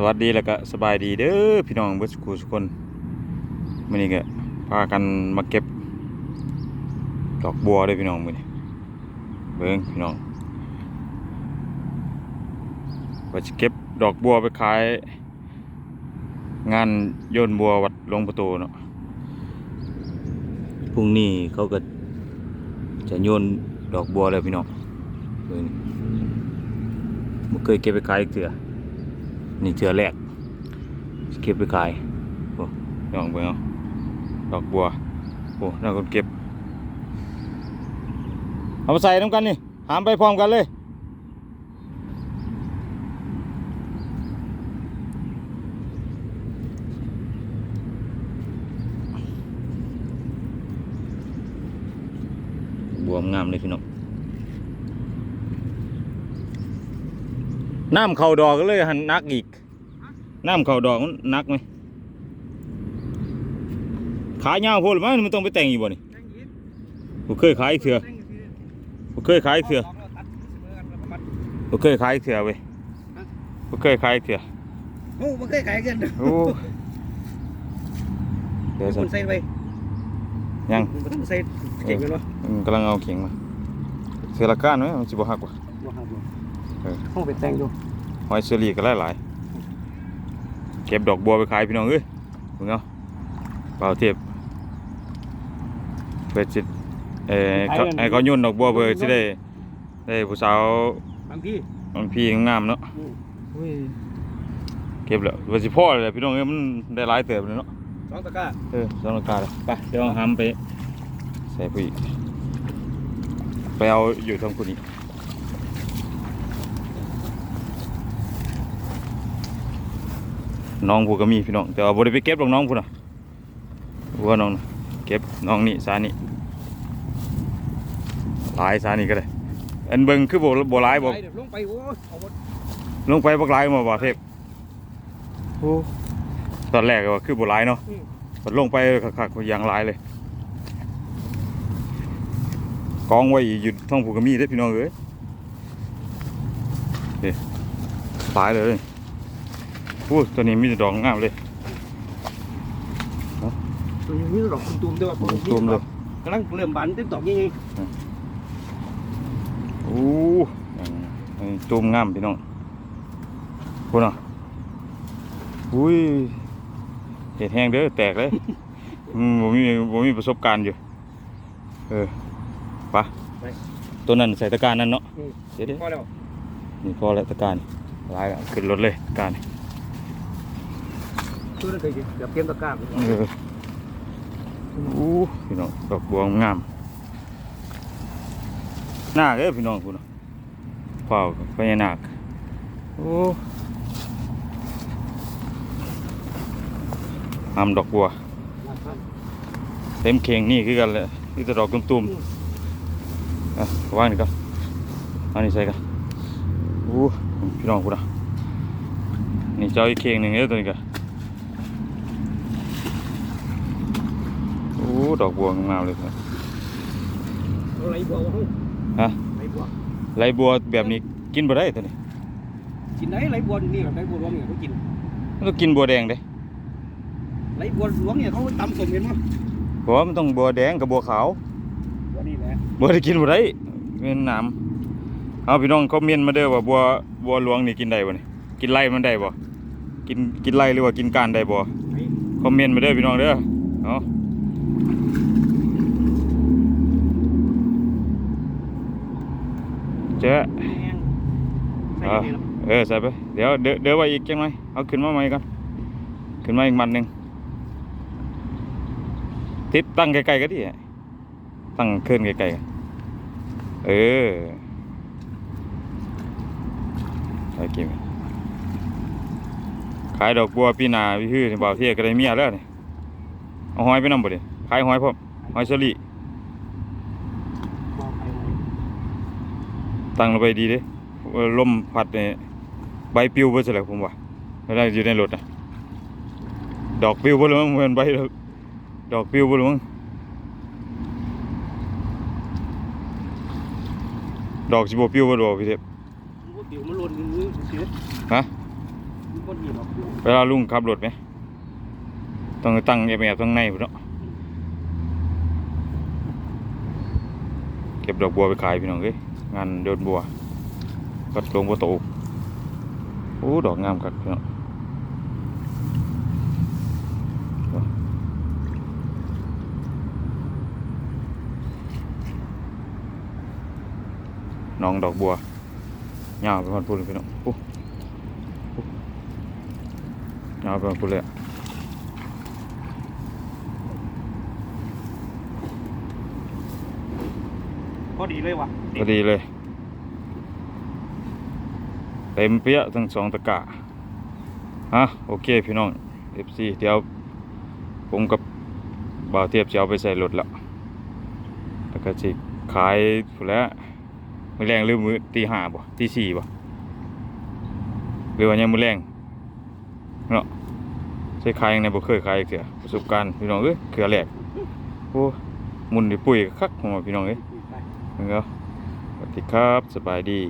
สวัสดีแล้วก็สบายดีเด้อพี่น้องเบิดสุขุทุกคนมื้อนี้ก็พากันมาเก็บดอกบัวเด้อพี่น้องมื้อนี้เบิ่งพี่น้องว่าจะเก็บดอกบัวไปขาย งานโยนบัววัดหลวงประตูเนาะพรุ่งนี้เขาก็จะโยนดอกบัวเลยพี่น้องเบิ่งบ่เคยเก็บไปขายอีกเถื่อ นี่เชือแรกเก็บไปขายโอ้ยองไปเอาดอกบัวโอ้น่าคนเก็บ เอามาใส่น้ำกันนี่ หามไปพร้อมกันเลยบวมงามเลยพี่น้อง น้ำเข่าดอกก็เลยหันนักอีก น้ำเข่าดอกมันนักไหมขายยาวโพดหรือมั้งมันต้องไปแต่งอีกบ่นี่ผมเคยขายอีกเถื่อผมเคยขายอีกเถื่อผมเคยขายอีกเถื่อเว้ยผมเคยขายอีกเถื่อโอ้ไม่เคยขายกันโอ้เดี๋ยวคุสัณใส่ไปยังคุณต้องใส่เก่งกันวะมันกำลังเอาเข็งมาเสือละก้านไหมมันจะบ่หักว่ะว่าครับเออ ห้องไปแต่งอยู่หอยเชอรี่ก็หลายๆเก็บดอกบัวไปขายพี่น้องเอ้ยมึงเอาเปล่าเทียบเพื่อจิเอ่อเขาให้เขาโยนดอกบัวเพื่อจะได้ได้ผู้สาวบางที่บางพี่งามๆเนาะอุ้ยเก็บแล้วว่าสิพ่อเลยพี่น้องเอ้ยมันได้หลายเติบเลยเนาะสองตะกร้าเออสองราคาเลยไปเดี๋ยวเอาหามไปใส่ผู้อีกไปเอาอยู่ทางคนนี้ น้องผู้ก็มีพี่น้องแต่ว่าบ่ได้ไปเก็บหรอกน้องผู้น่ะว่าน้องน่ะเก็บน้องนี่สานี่หลายสานี่ก็ได้อันเบิ่งคือบ่บ่หลายบ่เดี๋ยวลงไปโอ้ยเอาหมดลงไปบักหลายมาบ่เทพโอ้ตอนแรกก็ว่าคือบ่หลายเนาะพอลงไปคักๆอย่างหลายเลยกองไว้อยู่ท้องผูกกมีได้อพี่น้องเอ้ยเด้หลายเลยโอ้ตัวนี้มีแต่ดอกงามเลยตัวนี้ดอกตุ้มๆด้วยรวมเลยกำลังเริ่มบานเต็มดอกยังไงโอ้อันนี้ตูมงามพี่น้องพูดเนาะอุ้ยเห็ดแห้งเด้อแตกเลยอืมผมมีผมมีประสบการณ์อยู่ เออไปะตัวนั้นใส่ตะกร้ารนั่นเนาะเดี๋ยวเดี๋ยวพอแล้วนี่พอแล้วตะกร้ารนี่ลายแล้วขึ้นรถเลยตะกร้าร นี่ตัวนั้นเคยกินเดี๋ยวเตรียมตะกร้าเอออู้พี่น้องดอกบัวงามหน้าเด้อพี่น้องคุณเฝ้าพญานาคโอ้ทำดอกบัว เต็มเข่งนี่คือกันเลยนี่แต่ดอกตุ่มๆอะวางนี่ก็เอานี่ใส่กันโอ้พี่น้องคุณอะนี่เจ้าอีกเข่งหนึ่งเด้อตัวนี้ก็โดอกบัวงามๆเลยครับไรบัววะฮะไรบัวไรบัวแบบนี้กินบ่ได้ตัวนี้กินไหนไรบัวนี่ไรบัวหลวงเนี่ยเขากินมันต้องกินบัวแดงเด้ไรบัวหลวงเนี่ยเขาตำสมเห็นมั้ยเพราะว่ามันต้องบัวแดงกับบัวขาวบัวนี่แหละบัวได้กินบ่ได้เป็นน้ำเอาพี่น้องคอมเมนต์มาเด้อว่าบัวบัวหลวงนี่กินได้บ่นี่กินไรมันได้บ่กินกินไรหรือว่ากินก้านได้บ่คอมเมนต์มาเด้อพี่น้องเด้อเอา เจ๊ะใส่อะนี่ละเออใส่ไป เดี๋ยวเดี๋ยวเดี๋ยวไว้อีกจังไหมเอาขึ้นมาใหม่ก่อนขึ้นมาอีกมันหนึ่งติดตั้งไกลๆก็ดีอะตั้งขึ้นไกลๆกันเออใส่กินขายดอกบัวปีหนาพี่ฮื้อที่บ่าวเที่ยก็ได้เมียแล้วนี่เอาหอยไปนำบ่ดิ ขายหอยพร้อมหอยเชอรี่บัวไปเลยตั้งลงไปดีเด้เออลมพัดเนี่ยใบปลิวเบ่ซะแล้วผมว่าไม่ได้อยู่ในรถนะดอกปลิวบ่รู้มั้งเหมือนใบดอกดอกปลิวบ่รู้มั้งดอกสิบ่ปลิวบ่ดอกพี่เทพเดี๋ยวมันหล่นมือเสียฮะมมีคนเห็นหรอกเวลาลุงขับรถไหมต้องตั้งแอบๆตั้งในพุ่นเนาะ ก็บดอกบัวไปขายพี่น้องเอ้ยงานเดินบัวกัดหลวงบัวโตโอ้ดอกงามกัดพี่น้องน้องดอกบัวยาวไปคนพูดเลยพี่น้องโอ้โอ้ยาวไปคนพูดเลยอะ พอดีเลยว่ะพอดีเลย เต็มเปี้ยทั้งสองตะกร้าฮะโอเคพี่น้อง FC เดี๋ยวผมกับบ่าวเทียบจะเอาไปใส่รถแล้วแล้วก็สิขายผู้แล้วมือแรงหรือมือตีห้าบ่ตีสี่บ่หรือว่ายังมือแรงเนาะใช้ขายยังไงบ่เคยขายเถื่อประสบการณ์พี่น้องเอ้ยเถื่อแรกโอ้หมุนดิปุ๋ยคักของพี่น้องเอ้ย เนาะสวัสดีครับสบายดี